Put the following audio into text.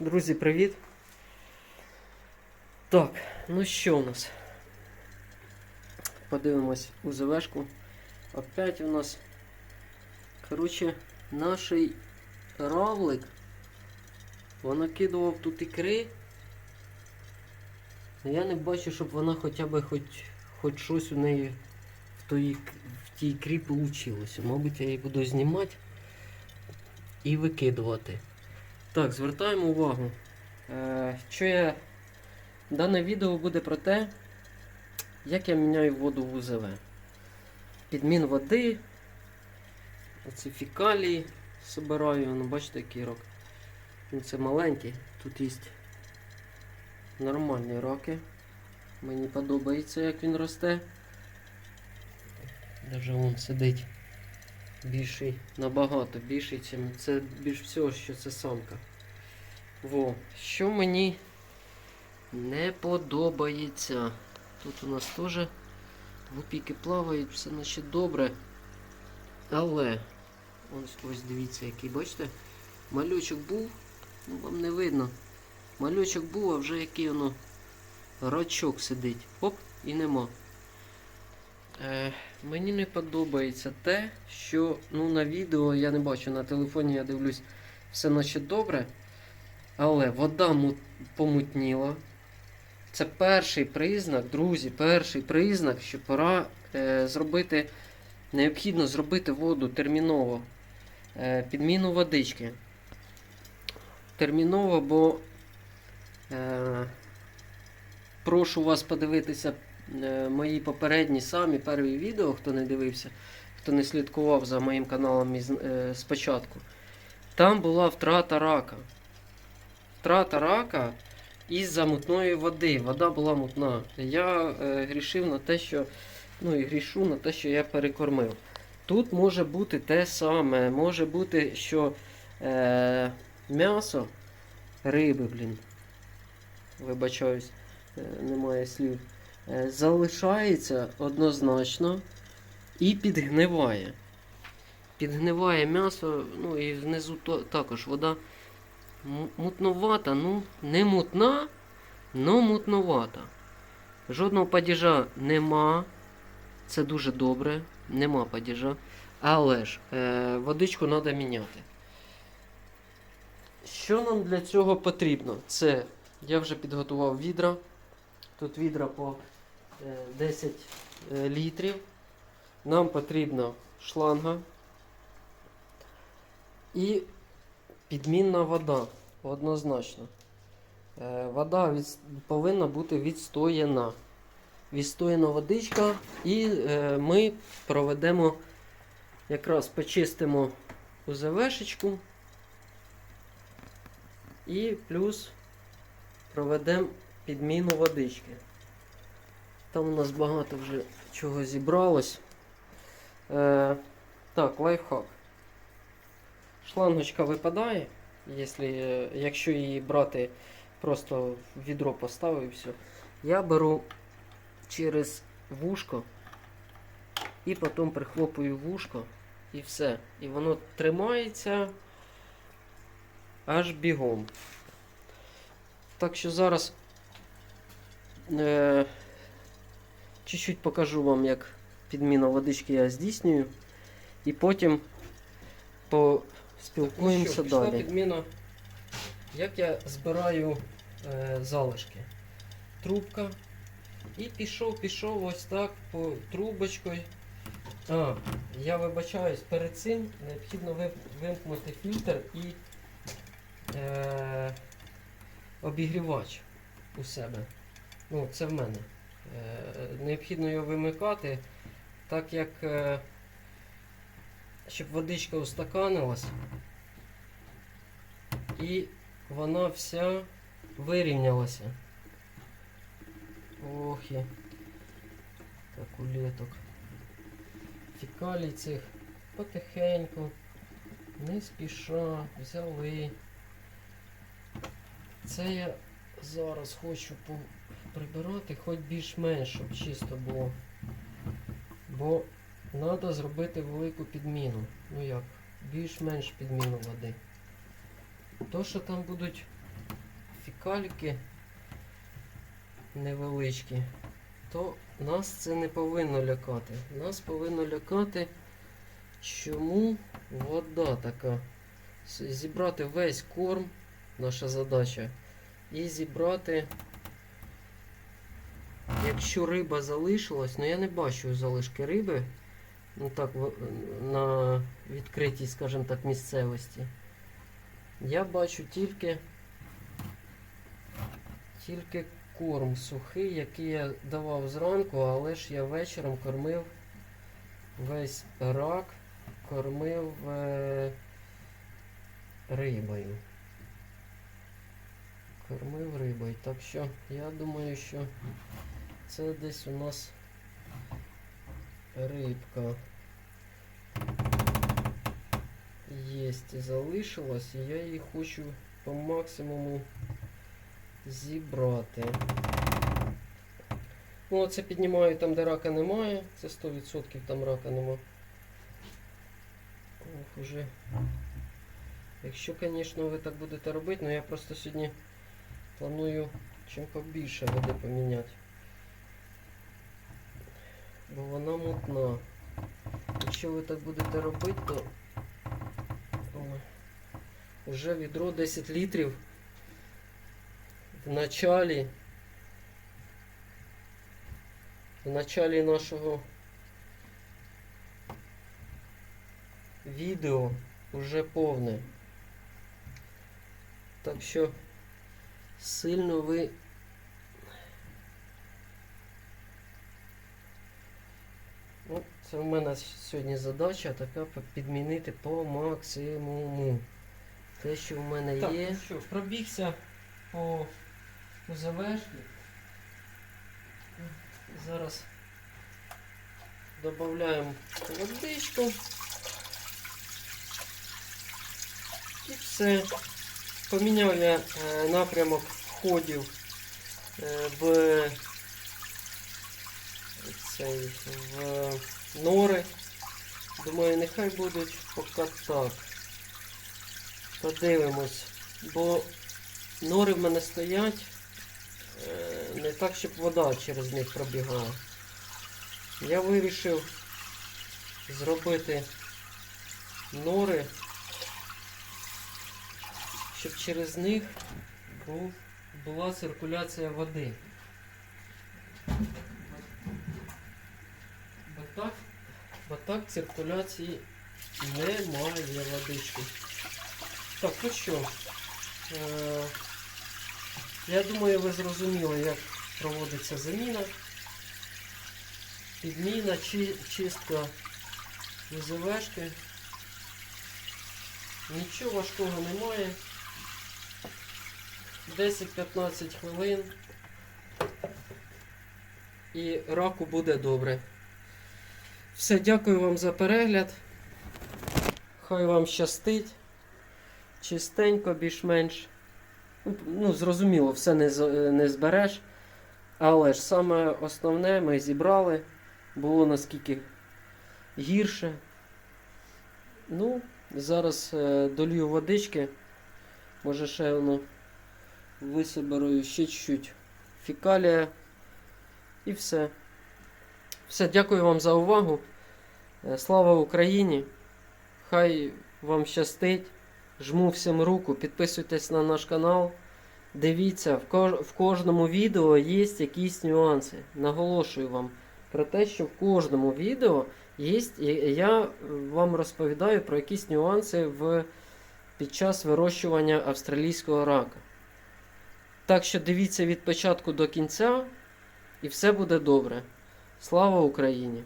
Друзі, привіт. Так, ну що у нас? Подивимось у ЗВшку. Опять у нас. Коротше, наш равлик понакидував тут ікри. Я не бачу, щоб вона хоча б хоч, хоч щось у неї в, тої, в тій ікрі вийшло. Мабуть, я її буду знімати і викидувати. Так, звертаємо увагу. Е, що я... Дане відео буде про те, як я міняю воду в УЗВ. Підмін води, оці фікалії собираю, ну бачите, який рок. Він це маленький, тут є нормальні роки. Мені подобається, як він росте. Даже вон сидить більший, набагато більший, чим це більш всього, що це самка. Во, що мені не подобається. Тут у нас теж гупіки плавають, все наче добре. Але ось ось дивіться, який, бачите, малючок був, ну вам не видно. Малючок був, а вже який воно рачок сидить. Оп, і нема. Е, мені не подобається те, що ну, на відео я не бачу, на телефоні я дивлюсь, все наче добре. Але вода помутніла. Це перший признак, друзі, перший признак, що пора е, зробити, необхідно зробити воду терміново. Е, підміну водички. Терміново, бо е, прошу вас подивитися мої попередні самі перві відео, хто не дивився, хто не слідкував за моїм каналом е, спочатку. Там була втрата рака. Втрата рака із-за мутної води. Вода була мутна. Я е, грішив на те, що. Ну і грішу на те, що я перекормив. Тут може бути те саме. Може бути, що е, м'ясо риби, блін. Вибачаюсь, е, немає слів. Е, залишається однозначно і підгниває. Підгниває м'ясо, ну і внизу також вода мутновата, ну, не мутна, но мутновата. Жодного падіжа нема. Це дуже добре, нема падіжа. Але ж е, водичку треба міняти. Що нам для цього потрібно? Це я вже підготував відра. Тут відра по 10 е, літрів. Нам потрібна шланга і підмінна вода. Однозначно. Е, вода від, повинна бути відстояна. Відстояна водичка, і е, ми проведемо, якраз почистимо УЗВшечку і плюс проведемо підміну водички. Там у нас багато вже чого зібралось. Е, так, лайфхак. Шлангочка випадає, якщо, е, якщо її брати, просто відро поставив і все. Я беру через вушко і потім прихлопую вушко і все. І воно тримається аж бігом. Так що зараз е, чуть-чуть покажу вам, як підміну водички я здійснюю. І потім поспілкуємося пішла далі. підміна. Як я збираю е, залишки? Трубка. І пішов, пішов ось так по трубочкою. А, я вибачаюсь, перед цим необхідно вимкнути фільтр і е, обігрівач у себе. Ну, це в мене. Е, необхідно його вимикати, так як е, щоб водичка устаканилась і вона вся вирівнялася. Ох і так улеток. Фікалій цих потихеньку, не спіша, взяли. Це я зараз хочу по- прибирати хоч більш-менш, щоб чисто було. Бо треба зробити велику підміну. Ну як, більш-менш підміну води. То, що там будуть фікаліки невеличкі, то нас це не повинно лякати. Нас повинно лякати, чому вода така. Зібрати весь корм, наша задача, і зібрати, якщо риба залишилась, ну я не бачу залишки риби, ну так, на відкритій, скажімо так, місцевості. Я бачу тільки, тільки корм сухий, який я давав зранку, але ж я вечором кормив весь рак, кормив е, рибою. Кормив рибою. Так що я думаю, що це десь у нас рибка. Єсть залишилась, і я її хочу по максимуму зібрати. Ну, оце піднімаю там, де рака немає. Це 100% там рака нема. Ох, уже. Якщо, звісно, ви так будете робити, ну я просто сьогодні планую чим побільше води поміняти. Бо вона мутна. Якщо ви так будете робити, то. Уже відро 10 літрів в началі. В началі нашого відео вже повне. Так що сильно ви Ну, це в мене сьогодні задача така підмінити по максимуму. Те, що в мене Так, є. ну що, пробігся по УЗВшки. Зараз додаємо водичку. І все. Поміняв я е, напрямок входів е, в, цей, в нори. Думаю, нехай будуть поки так. Подивимось. Бо нори в мене стоять е, не так, щоб вода через них пробігала. Я вирішив зробити нори, щоб через них була циркуляція води. Бо так, бо так циркуляції немає водички. Так, ну що, е, я думаю, ви зрозуміли, як проводиться заміна. Підміна, чи, чистка УЗВшки. Нічого важкого немає. 10-15 хвилин. І раку буде добре. Все, дякую вам за перегляд. Хай вам щастить. Чистенько, більш-менш. Ну, зрозуміло, все не, не збереш. Але ж саме основне ми зібрали. Було наскільки гірше. Ну, зараз е, долью водички. Може ще воно висоберую ще чуть-чуть фікалія. І все. Все, дякую вам за увагу. Е, Слава Україні! Хай вам щастить. Жму всім руку, підписуйтесь на наш канал. Дивіться, в, кож... в кожному відео є якісь нюанси. Наголошую вам про те, що в кожному відео є. Я вам розповідаю про якісь нюанси в... під час вирощування австралійського рака. Так що дивіться від початку до кінця, і все буде добре. Слава Україні!